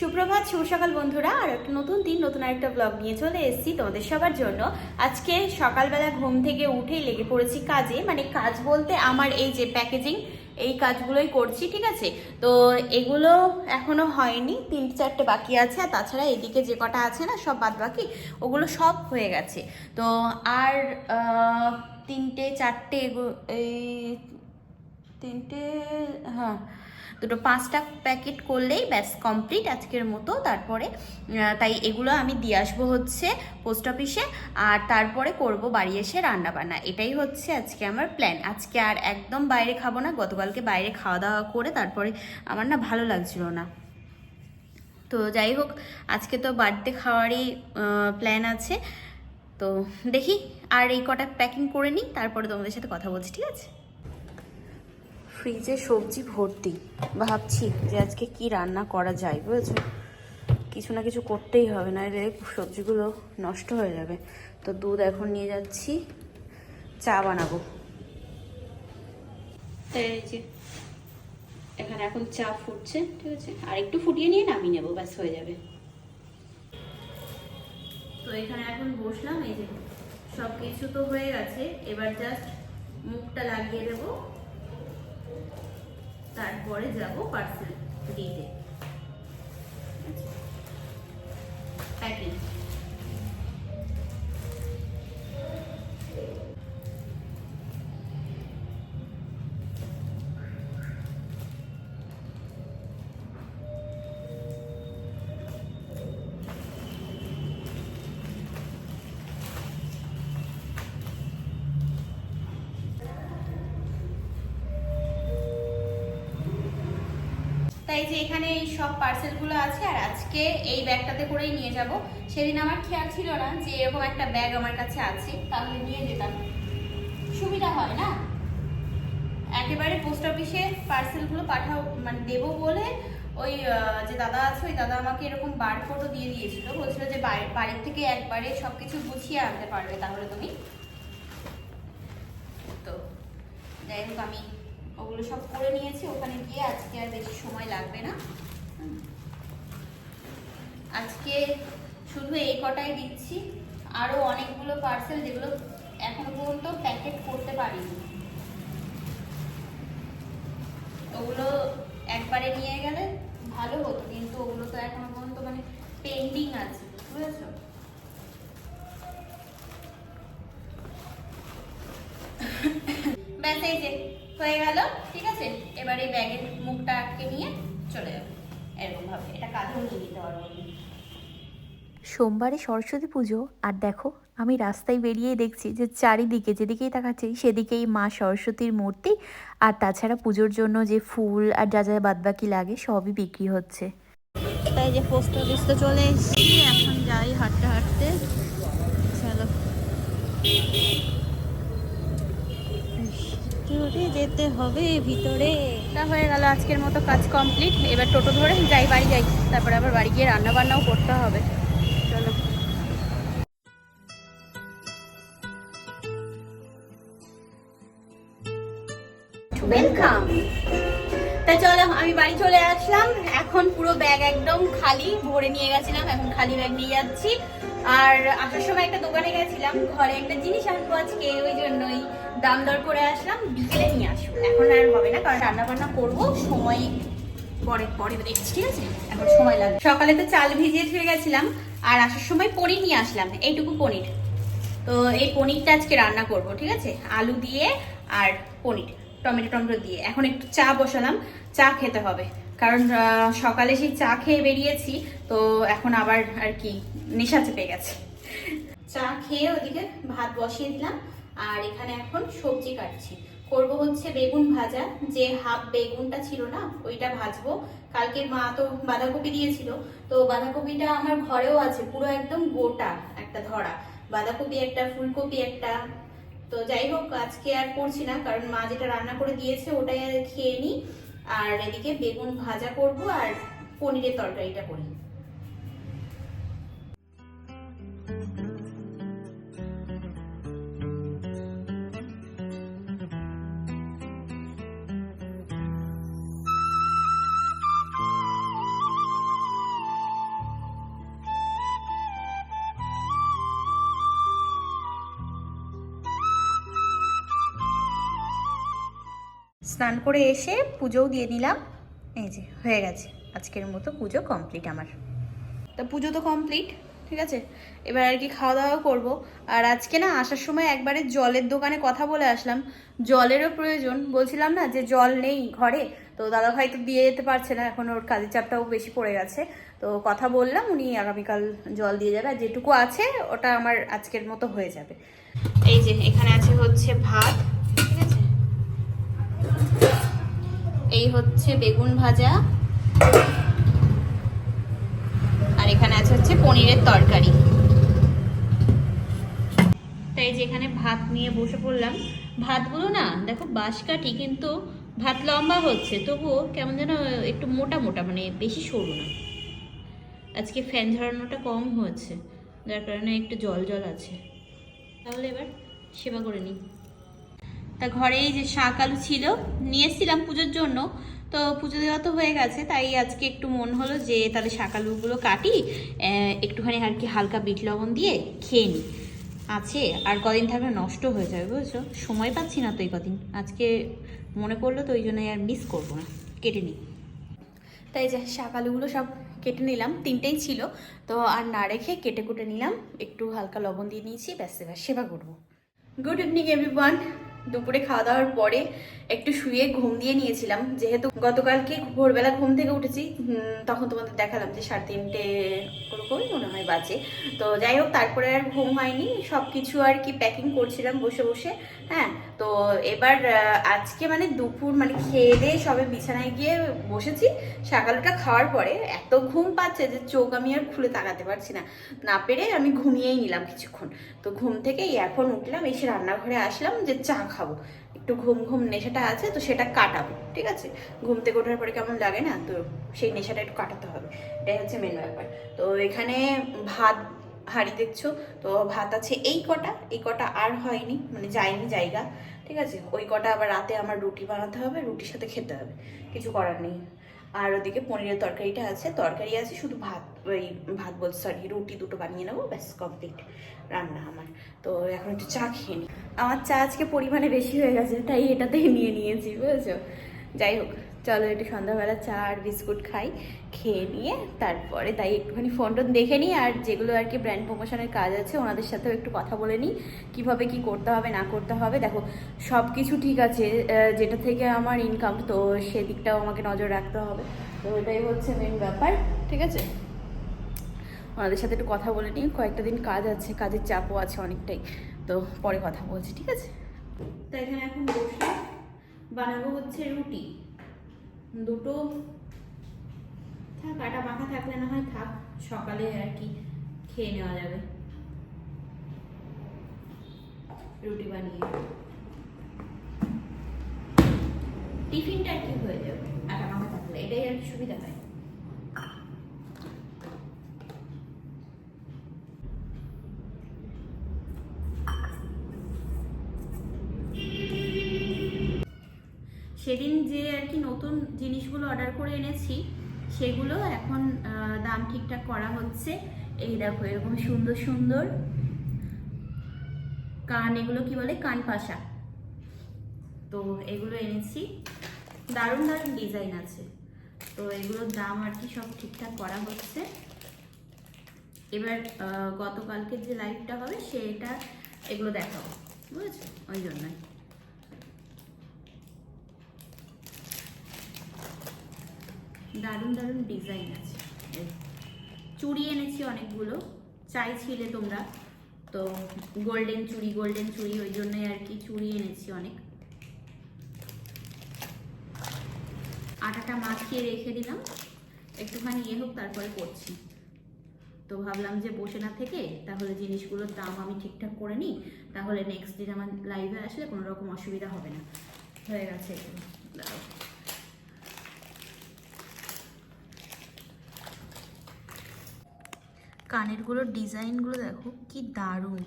সুপ্রভাত, শুভ সকাল বন্ধুরা। আর একটা নতুন দিন, নতুন আরেকটা ব্লগ নিয়ে চলে এসেছি তোমাদের সবার জন্য। আজকে সকালবেলা ঘুম থেকে উঠেই লেগে পড়েছি কাজে। মানে কাজ বলতে আমার এই যে প্যাকেজিং এই কাজগুলোই করছি, ঠিক আছে? তো এগুলো এখনও হয়নি তিন চারটে বাকি আছে। আর তাছাড়া এদিকে যে কটা আছে না, সব বাদ বাকি ওগুলো সব হয়ে গেছে। তো আর তিনটে, চারটে এই তিনটে হ্যাঁ দুটো পাঁচটা প্যাকেট করলেই ব্যাস কমপ্লিট আজকের মতো। তারপরে তাই এগুলো আমি দিয়ে আসব হচ্ছে পোস্ট অফিসে আর তারপরে করব বাড়ি এসে রান্না বান্না এটাই হচ্ছে আজকে আমার প্ল্যান। আজকে আর একদম বাইরে খাব না, গতকালকে বাইরে খাওয়া দাওয়া করে তারপরে আমার না ভালো লাগছিল না। তো যাই হোক, আজকে তো বার্থডে খাওয়ারই প্ল্যান আছে। তো দেখি আর এই কটা প্যাকিং করে নিই, তারপরে তোমাদের সাথে কথা বলছি, ঠিক আছে? ফ্রিজে সবজি ভর্তি। ভাবছি যে আজকে কি রান্না করা যায় বুঝেছ? কিছু না কিছু করতেই হবে না রে সবজিগুলো নষ্ট হয়ে যাবে। তো দুধ এখন নিয়ে যাচ্ছি চা বানাবো। এই যে এখানে এখন চা ফুটছে ঠিক আছে? আর একটু ফুটিয়ে নিয়ে নামিয়ে নেব ব্যাস হয়ে যাবে। তো এখানে এখন বসলাম এই যে সব কিছু তো হয়ে গেছে এবার জাস্ট মুখটা লাগিয়ে দেবো। তারপরে যাব পার্সেল দিতে প্যাকিং তাই যে এখানে এই সব পার্সেলগুলো আছে, আর আজকে এই ব্যাগটাতে করেই নিয়ে যাব। সেদিন আমার খেয়াল ছিল না যে এরকম একটা ব্যাগ আমার কাছে আছে, তাহলে নিয়ে যেতাম। সুবিধা হয় না? একেবারে পোস্ট অফিসে পার্সেলগুলো পাঠাও মানে দেবো বলে ওই যে দাদা আছে, ওই দাদা আমাকে এরকম বার ফটো দিয়ে দিয়েছিল। বলছিল যে বাড়ি- বাড়ির থেকে একবারে সব কিছু গুছিয়ে আনতে পারবে তাহলে তুমি। তো যাই হোক আমি ওগুলো সব করে নিয়েছি, ওখানে গিয়ে আজকে আর বেশি সময় লাগবে না। আজকে শুধু এই কটাই দিচ্ছি আরও অনেকগুলো পার্সেল যেগুলো এখনও পর্যন্ত প্যাকেট করতে পারিনি। ওগুলো একবারে নিয়ে গেলে ভালো হতো, কিন্তু ওগুলো তো এখনও পর্যন্ত মানে পেন্ডিং আছে, বুঝেছ? ব্যাস, এই যে। হয়ে গেল ঠিক আছে? এবার এই ব্যাগের মুখটা আটকে নিয়ে চলে যাবে। এরকম ভাবে। এটা কাঁধেও নিয়ে নিতে পারব। সোমবারে সরস্বতী পুজো আর দেখো আমি রাস্তায় বেরিয়েই দেখছি যে চারিদিকে যেদিকেই তাকাচ্ছি সেদিকেই মা সরস্বতীর মূর্তি আর তাছাড়া পুজোর জন্য যে ফুল আর যা যা বাদবাকি লাগে সবই বিক্রি হচ্ছে। তাই যে পোস্ট অফিস তো চলে এসেছি এখন যাই হাঁটতে হাঁটতে চলো ভিতরে যেতে হবে ভিতরে। তা হয়ে গেল আজকের মতো কাজ কমপ্লিট এবার টোটো ধরে যাই বাড়ি যাই। তারপরে আবার বাড়ি গিয়ে রান্না বান্নাও করতে হবে। চলো। ওয়েলকাম তা চলো আমি বাড়ি চলে আসলাম। এখন পুরো ব্যাগ একদম খালি ভরে নিয়ে গেছিলাম এখন খালি ব্যাগ নিয়ে যাচ্ছি। আর আসার সময় একটা দোকানে গেছিলাম ঘরে একটা জিনিস আনব আজকে ওই জন্যই। দাম দর করে আসলাম, বিকেলে নিয়ে আসব। এখন আর হবে না, কারণ রান্না বান্না করব, সময় পরে পরে দেখছি, ঠিক আছে? এখন সময় লাগবে। সকালে তো চাল ভিজিয়ে ধুয়ে গেছিলাম, আর আসার সময় পনির নিয়ে আসলাম, এইটুকু পনির। তো এই পনিরটা আজকে রান্না করব, ঠিক আছে? আলু দিয়ে আর পনির, টমেটো টমেটো দিয়ে। এখন একটু চা বসালাম, চা খেতে হবে। কারণ সকালে সেই চা খেয়ে বেরিয়েছি, তো এখন আবার আর কি নেশা চেপে গেছে। চা খেয়ে ওদিকে ভাত বসিয়ে দিলাম। আর এখানে এখন সবজি কাটছি। করব হচ্ছে বেগুন ভাজা। যে হাফ বেগুনটা ছিল না, ওইটা ভাজবো। কালকে মা তো বাঁধাকপি দিয়েছিল, তো বাঁধাকপিটা আমার ঘরেও আছে, পুরো একদম গোটা একটা ধরা। বাঁধাকপি একটা, ফুলকপি একটা। তো যাই হোক, আজকে আর করছি না, কারণ মা যেটা রান্না করে দিয়েছে ওটাই খেয়ে নিই আর এদিকে বেগুন ভাজা করব আর পনিরের তরকারিটা করি। স্নান করে এসে পুজোও দিয়ে নিলাম এই যে হয়ে গেছে। আজকের মতো পুজো কমপ্লিট আমার। তা পুজো তো কমপ্লিট ঠিক আছে? এবার আর কি খাওয়া দাওয়া করব। আর আজকে না আসার সময় একবারে জলের দোকানে কথা বলে আসলাম। জলেরও প্রয়োজন। বলছিলাম না যে জল নেই ঘরে। তো দাদা ভাই তো দিয়ে যেতে পারছে না এখন ওর কাজের চাপটাও বেশি পড়ে গেছে। তো কথা বললাম উনি আগামীকাল জল দিয়ে যাবে। আর যেটুকু আছে ওটা আমার আজকের মতো হয়ে যাবে। এই যে এখানে আছে হচ্ছে ভাত। এই হচ্ছে বেগুন ভাজা। আর এখানে আছে হচ্ছে পনিরের তরকারি। তাই যেখানে ভাত নিয়ে বসে পড়লাম, ভাতগুলো না দেখো বাঁশকাঠি কিন্তু ভাত লম্বা হচ্ছে, তবুও কেমন যেন একটু মোটা মোটা মানে বেশি সরু না। আজকে ফ্যান ঝরানোটা কম হয়েছে, যার কারণে একটু জল জল আছে। তাহলে এবার সেবা করে নিই। তা ঘরেই যে শাক আলু ছিল, নিয়ে এসেছিলাম পুজোর জন্য। তো পুজো দেওয়া তো হয়ে গেছে, তাই আজকে একটু মন হলো যে তাহলে শাক আলুগুলো কাটি একটুখানি আর কি হালকা বিট লবণ দিয়ে খেয়ে নিই। আছে, আর কদিন থাকলে নষ্ট হয়ে যাবে, বুঝছ? সময় পাচ্ছি না তো এই কদিন। আজকে মনে পড়ল তো ওই জন্য আর মিস করব না, কেটে নিই। তাই যে, শাক আলুগুলো সব কেটে নিলাম, তিনটেই ছিল। তো আর না রেখে কেটে কুটে নিলাম, একটু হালকা লবণ দিয়ে নিয়েছি, ব্যাস এবার সেবা করব। গুড ইভিনিং এভরিওয়ান দুপুরে খাওয়া দাওয়ার পরে একটু শুয়ে ঘুম দিয়ে নিয়েছিলাম। যেহেতু গতকালকে ভোরবেলা ঘুম থেকে উঠেছি তখন তোমাদের দেখালাম যে সাড়ে তিনটে ওরকমই মনে হয় বাজে। তো যাই হোক, তারপরে আর ঘুম হয়নি। সব কিছু আর কি প্যাকিং করছিলাম বসে বসে। হ্যাঁ তো এবার আজকে মানে দুপুর মানে খেয়ে দিয়ে সবে বিছানায় গিয়ে বসেছি। সকালটা খাওয়ার পরে এত ঘুম পাচ্ছে যে চোখ আমি আর খুলে তাকাতে পারছি না। না পেরে আমি ঘুমিয়েই নিলাম কিছুক্ষণ। তো ঘুম থেকে এখন উঠলাম, এসে রান্নাঘরে আসলাম যে চা খাব। একটু ঘুম ঘুম নেশাটা আছে তো সেটা কাটাবো, ঠিক আছে? ঘুম থেকে ওঠার পরে কেমন লাগে না? তো সেই নেশাটা একটু কাটাতে হবে। এটাই হচ্ছে মেন ব্যাপার। তো এখানে ভাত হাঁড়ি দেখছ? তো ভাত আছে এই কটা এই কটা আর হয়নি মানে যায়নি জায়গা, ঠিক আছে? ওই কটা আবার রাতে আমার রুটি বানাতে হবে, রুটির সাথে খেতে হবে, কিছু করার নেই। আর ওদিকে পনিরের তরকারিটা আছে, তরকারি আছে, শুধু ভাত, ওই ভাত বলছি সরি রুটি দুটো বানিয়ে নেব, ব্যাস কমপ্লিট রান্না আমার। তো এখন একটু চা খেয়ে নিই আমার চা আজকে পরিমাণে বেশি হয়ে গেছে, তাই এটাতেই নিয়ে নিয়েছি, বুঝেছ? যাই হোক চলো একটু সন্ধ্যাবেলা চা আর বিস্কুট খাই, খেয়ে নিয়ে তারপরে তাই একটুখানি ফোন টোন দেখে নিই আর যেগুলো আর কি ব্র্যান্ড প্রমোশনের কাজ আছে ওনাদের সাথেও একটু কথা বলে নিই, কীভাবে কি করতে হবে, না করতে হবে। দেখো সব কিছু ঠিক আছে যেটা থেকে আমার ইনকাম তো সেদিকটাও আমাকে নজর রাখতে হবে। তো এটাই হচ্ছে মেন ব্যাপার, ঠিক আছে? ওনাদের সাথে একটু কথা বলে নিই, কয়েকটা দিন কাজ আছে, কাজের চাপও আছে অনেকটাই, তো পরে কথা বলছি, ঠিক আছে? তো এখানে এখন বসে বানাবো হচ্ছে রুটি। দুটো। থাক, আটা মাখা থাকলে না হয় থাক, সকালে আর কি খেয়ে নেওয়া যাবে। রুটি বানিয়ে। টিফিনটা কি হয়ে যাবে? আটা মাখা থাকলে, এটাই আর কি সুবিধা হয়? সেদিন যে আর কি নতুন জিনিসগুলো অর্ডার করে এনেছি, সেগুলো এখন দাম ঠিকঠাক করা হচ্ছে। এই দেখো, এরকম সুন্দর সুন্দর কান, এগুলো কি বলে? কান পাশা। তো এগুলো এনেছি। দারুণ দারুণ ডিজাইন আছে। তো এগুলোর দাম আর কি সব ঠিকঠাক করা হচ্ছে। এবার গতকালকে যে লাইভটা হবে, সেটা এগুলো দেখাবো। বুঝেছ? ওই জন্যই। দারুণ দারুণ ডিজাইন আছে। চুড়ি এনেছি অনেকগুলো, চাইছিলে তোমরা। তো গোল্ডেন চুড়ি গোল্ডেন চুড়ি, ওই জন্যই আর কি চুড়ি এনেছি অনেক। আটাটা মাখিয়ে রেখে দিলাম। একটুখানি ইয়ে হোক, তারপরে করছি। তো ভাবলাম যে বসে না থেকে তাহলে জিনিসগুলোর দাম আমি ঠিকঠাক করে নিই, তাহলে নেক্সট দিন আমার লাইভে আসলে কোনো রকম অসুবিধা হবে না। হয়ে গেছে দাঁড়াও কানেরগুলোর ডিজাইনগুলো দেখো, কি দারুণ।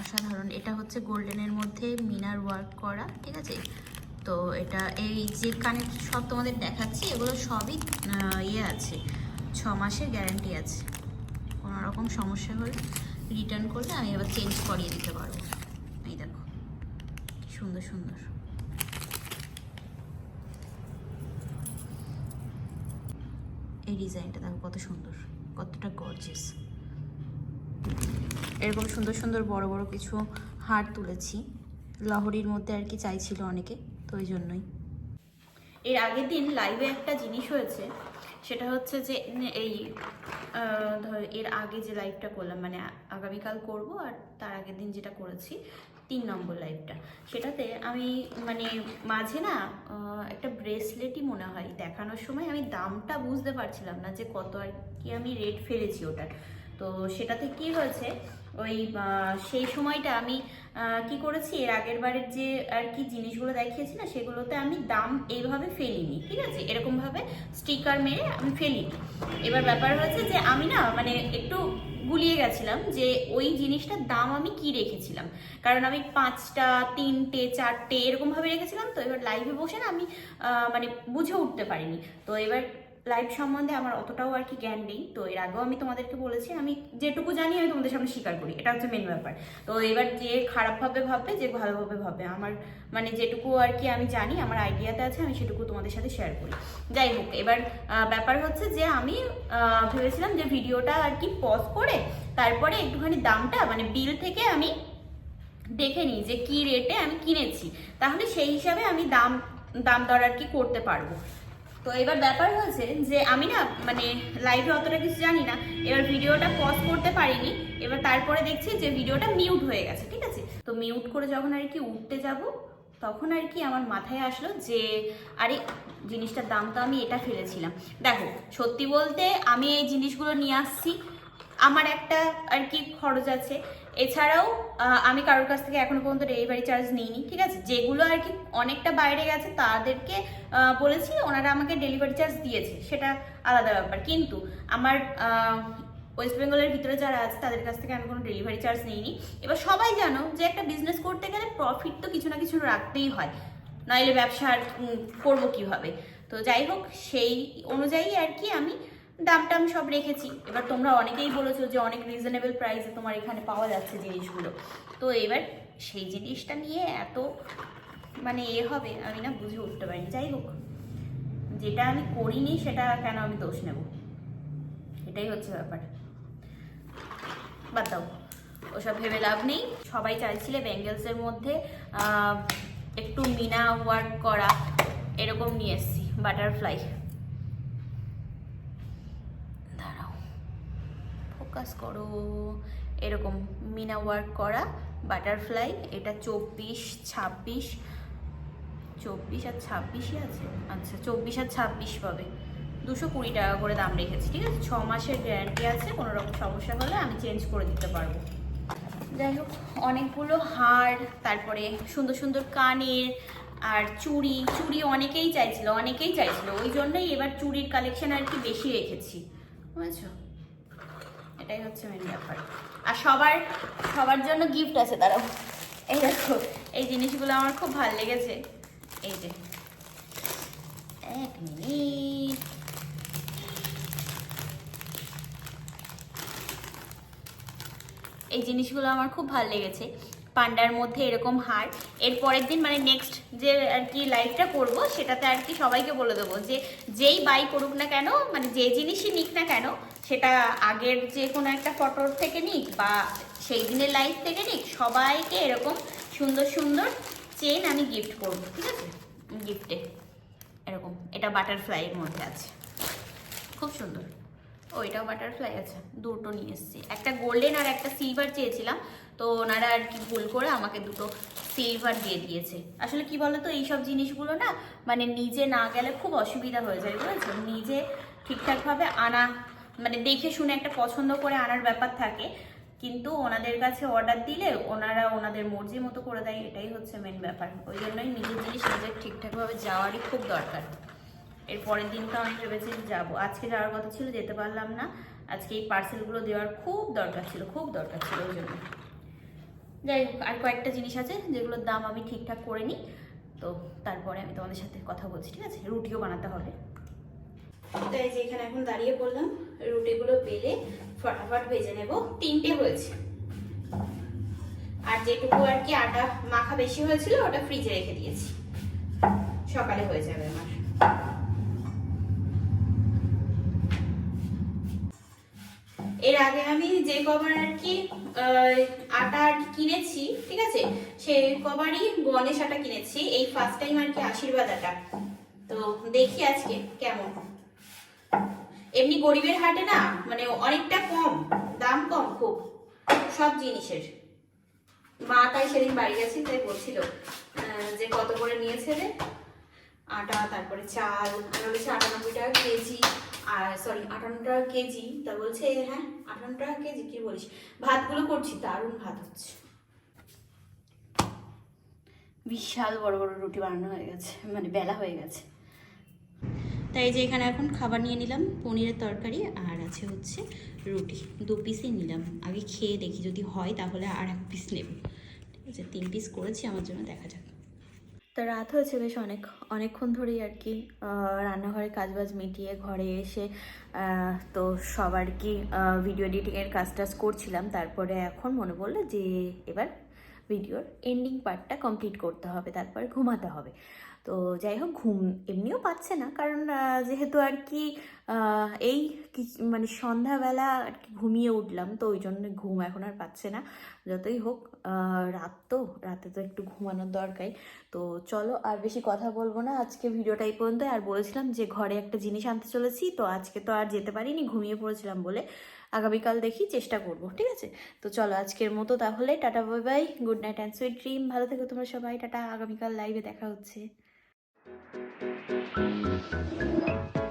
অসাধারণ। এটা হচ্ছে গোল্ডেনের মধ্যে মিনার ওয়ার্ক করা, ঠিক আছে? তো এটা, এই যে কানের সব তোমাদের দেখাচ্ছি, এগুলো সবই ইয়ে আছে, ছ মাসের গ্যারান্টি আছে। কোনো রকম সমস্যা হলে রিটার্ন করলে আমি আবার চেঞ্জ করিয়ে দিতে পারব। এই দেখো সুন্দর সুন্দর। এই ডিজাইনটা দেখো, কত সুন্দর, কতটা গর্জিয়াস এরকম সুন্দর সুন্দর বড় বড় কিছু হার তুলেছি। লহরির মধ্যে আর কি চাইছিল অনেকে, তো ওই জন্যই। এর আগের দিন লাইভে একটা জিনিস হয়েছে, সেটা হচ্ছে যে এই ধর এর আগে যে লাইভটা করলাম মানে আগামীকাল করব আর তার আগের দিন যেটা করেছি তিন নম্বর লাইভটা সেটাতে আমি মানে মাঝে না একটা ব্রেসলেটই মনে হয় দেখানোর সময় আমি দামটা বুঝতে পারছিলাম না যে কত আর কি আমি রেট ফেলেছি ওটার। তো সেটাতে কি হয়েছে? ওই সেই সময়টা আমি কি করেছি? এর আগের বারের যে আর কি জিনিসগুলো দেখিয়েছি না, সেগুলোতে আমি দাম এইভাবে ফেলিনি, ঠিক আছে? এরকমভাবে স্টিকার মেরে আমি ফেলিনি। এবার ব্যাপার হয়েছে যে আমি না মানে একটু গুলিয়ে গেছিলাম যে ওই জিনিসটার দাম আমি কি রেখেছিলাম? কারণ আমি পাঁচটা, তিনটে, চারটে এরকমভাবে রেখেছিলাম, তো এবার লাইভে বসে না আমি মানে বুঝে উঠতে পারিনি। তো এবার লাইভ সম্বন্ধে আমার অতটাও আর কি জ্ঞান নেই। তো এর আগেও আমি তোমাদেরকে বলেছি, আমি যেটুকু জানি আমি তোমাদের সামনে স্বীকার করি। এটা হচ্ছে মেন ব্যাপার। তো এবার যে খারাপভাবে ভাববে, যে ভালোভাবে ভাববে, আমার মানে যেটুকু আর কি আমি জানি, আমার আইডিয়াতে আছে, আমি সেটুকু তোমাদের সাথে শেয়ার করি। যাই হোক, এবার ব্যাপার হচ্ছে যে আমি ভেবেছিলাম যে ভিডিওটা আর কি পজ করে তারপরে একটুখানি দামটা মানে বিল থেকে আমি দেখে নিই যে কি রেটে আমি কিনেছি। তাহলে সেই হিসাবে আমি দাম দাম দর আর কি করতে পারব। তো এবার ব্যাপার হয়েছে যে আমি না মানে লাইভে অতটা কিছু জানি না। এবার ভিডিওটা পজ করতে পারিনি। এবার তারপরে দেখছি যে ভিডিওটা মিউট হয়ে গেছে, ঠিক আছে? তো মিউট করে যখন আর কি উঠতে যাব, তখন আর কি আমার মাথায় আসলো যে, আরে, জিনিসটার দাম তো আমি এটা ফেলেছিলাম। দেখো, সত্যি বলতে আমি এই জিনিসগুলো নিয়ে আসছি। আমার একটা আর কি খরচ আছে। এছাড়াও আমি কারোর কাছ থেকে এখনও পর্যন্ত ডেলিভারি চার্জ নিইনি, ঠিক আছে? যেগুলো আর কি অনেকটা বাইরে গেছে, তাদেরকে বলেছি, ওনারা আমাকে ডেলিভারি চার্জ দিয়েছে, সেটা আলাদা ব্যাপার। কিন্তু আমার ওয়েস্ট বেঙ্গলের ভিতরে যারা আছে, তাদের কাছ থেকে আমি কোনো ডেলিভারি চার্জ নিইনি। এবার সবাই জানো যে একটা বিজনেস করতে গেলে প্রফিট তো কিছু না কিছু রাখতেই হয়। নইলে ব্যবসা করব কীভাবে? তো যাই হোক, সেই অনুযায়ী আর কি আমি দামটা আমি সব রেখেছি। এবার তোমরা অনেকেই বলেছ যে অনেক রিজনেবল প্রাইসে তোমার এখানে পাওয়া যাচ্ছে জিনিসগুলো। তো এবার সেই জিনিসটা নিয়ে এত মানে এ হবে, আমি না বুঝে উঠতে পারিনি। যাই হোক, যেটা আমি করিনি সেটা কেন আমি দোষ নেব? এটাই হচ্ছে ব্যাপার। বাদ দাও, ওসব ভেবে লাভ নেই। সবাই চাইছিলে ব্যাঙ্গেলসের মধ্যে একটু মিনা ওয়ার্ক করা, এরকম নিয়ে এসছি বাটারফ্লাই দাঁড়াও ফোকাস করো, এরকম মিনা ওয়ার্ক করা বাটারফ্লাই এটা চব্বিশ, ছাব্বিশ, চব্বিশ আর ছাব্বিশই আছে? আচ্ছা চব্বিশ আর ছাব্বিশ পাবে। দুশো কুড়ি টাকা করে দাম রেখেছি, ঠিক আছে? ছ মাসের গ্যারান্টি আছে, কোনো রকম সমস্যা হলে আমি চেঞ্জ করে দিতে পারব। যাই হোক, অনেকগুলো হার, তারপরে সুন্দর সুন্দর কানের আর চুড়ি চুড়ি অনেকেই চাইছিল অনেকেই চাইছিল, ওই জন্যই এবার চুড়ির কালেকশন আর কি বেশি রেখেছি। বুঝেছ? এটাই হচ্ছে মেন ব্যাপার আর সবার সবার জন্য গিফট আছে, দাঁড়াও। এই দেখো, এই জিনিসগুলো আমার খুব ভালো লেগেছে। এই যে। এক মিনিট। এই জিনিসগুলো আমার খুব ভালো লেগেছে। পান্ডার মধ্যে এরকম হার। এর পরের দিন মানে নেক্সট যে আর কি লাইভটা করব, সেটাতে আর কি সবাইকে বলে দেবো যে, যেই বাই করুক না কেন মানে যে জিনিসই নিক না কেন সেটা আগের যে কোনো একটা ফটোর থেকে নিক বা সেই দিনের লাইভ থেকে নিক, সবাইকে এরকম সুন্দর সুন্দর চেন আমি গিফট করব, ঠিক আছে? গিফটে এরকম। এটা বাটারফ্লাইয়ের মধ্যে আছে। খুব সুন্দর। ও, এটাও বাটারফ্লাই আছে। দুটো নিয়ে এসেছি। একটা গোল্ডেন আর একটা সিলভার চেয়েছিলাম, তো ওনারা আর কি ভুল করে আমাকে দুটো সিলভার দিয়ে দিয়েছে। আসলে কি বলতো, এইসব জিনিসগুলো না মানে নিজে না গেলে খুব অসুবিধা হয়ে যায়, বুঝেছ? নিজে ঠিকঠাকভাবে আনা মানে দেখে শুনে একটা পছন্দ করে আনার ব্যাপার থাকে, কিন্তু ওনাদের কাছে অর্ডার দিলে ওনারা ওনাদের মর্জি মতো করে দেয়, এটাই হচ্ছে মেন ব্যাপার। ওই জন্যই নিজের জিনিস নিজের ঠিকঠাকভাবে যাওয়ারই খুব দরকার। এর পরের দিন তো আমি ভেবেছি যাব। আজকে যাওয়ার কথা ছিল, যেতে পারলাম না। আজকে এই পার্সেলগুলো দেওয়ার খুব দরকার ছিল, খুব দরকার ছিল ওই জন্য। যাই হোক, আর কয়েকটা জিনিস আছে যেগুলোর দাম আমি ঠিকঠাক করে নিই। তো তারপরে আমি তোমাদের সাথে কথা বলছি, ঠিক আছে? রুটিও বানাতে হবে। তো এই যে এখানে এখন দাঁড়িয়ে পড়লাম রুটিগুলো বেলে ফটাফট ভেজে নেব। তিনটে হয়েছে। আর যেটুকু আর কি আটা মাখা বেশি হয়েছিল, ওটা ফ্রিজে রেখে দিয়েছি। সকালে হয়ে যাবে আমার। এর আগে আমি যে কভার আর কি আটা আর কিনেছি, ঠিক আছে? সেই কভারই গণেশ আটা কিনেছি। এই ফার্স্ট টাইম আর কি আশীর্বাদ আটা। তো দেখি আজকে কেমন। এমনি গরিবের হাটে না মানে অনেকটা কম, দাম কম খুব, সব জিনিসের। মা তাই সেদিন বাড়ি গেছি, তাই বলছিল যে কত করে নিয়েছে রে? আটা, তারপরে চাল আমি বলেছি আটানব্বই টাকা কেজি, আর সরি আটান্ন টাকা কেজি, তা বলছে হ্যাঁ আটান্ন টাকা কেজি, কি বলিস? ভাতগুলো করছি, দারুণ ভাত হচ্ছে। বিশাল বড় বড় রুটি বানানো হয়ে গেছে মানে বেলা হয়ে গেছে। তাই যে এখানে এখন খাবার নিয়ে নিলাম, পনিরের তরকারি আর আছে হচ্ছে রুটি। দু পিসই নিলাম। আগে খেয়ে দেখি যদি হয় তাহলে আর এক পিস নেব। ঠিক আছে তিন পিস করেছি, আমার জন্য দেখা যাক। তো রাত হয়েছে বেশ অনেক, অনেকক্ষণ ধরেই আর কি রান্নাঘরে কাজবাজ মিটিয়ে ঘরে এসে তো সব আর কি ভিডিও এডিটিংয়ের কাজ টাজ করছিলাম। তারপরে এখন মনে পড়ল যে এবার ভিডিওর এন্ডিং পার্টটা কমপ্লিট করতে হবে, তারপরে ঘুমাতে হবে। তো যাই হোক ঘুম এমনিও পাচ্ছে না। কারণ যেহেতু আর কি এই মানে সন্ধ্যাবেলা আর কি ঘুমিয়ে উঠলাম, তো ওই জন্য ঘুম এখন আর পাচ্ছে না। যতই হোক রাত তো, রাতে তো একটু ঘুমানোর দরকার। তো চলো, আর বেশি কথা বলব না। আজকে ভিডিওটা এই পর্যন্ত আর বলেছিলাম যে, ঘরে একটা জিনিস আনতে চলেছি, তো আজকে তো আর যেতে পারিনি, ঘুমিয়ে পড়েছিলাম বলে আগামীকাল দেখি চেষ্টা করব, ঠিক আছে? তো চলো, আজকের মতো তাহলে, ta-ta, bye bye, good night and sweet dream. ভালো থেকো তোমরা সবাই, টাটা, আগামীকাল লাইভে দেখা হচ্ছে। Thank you.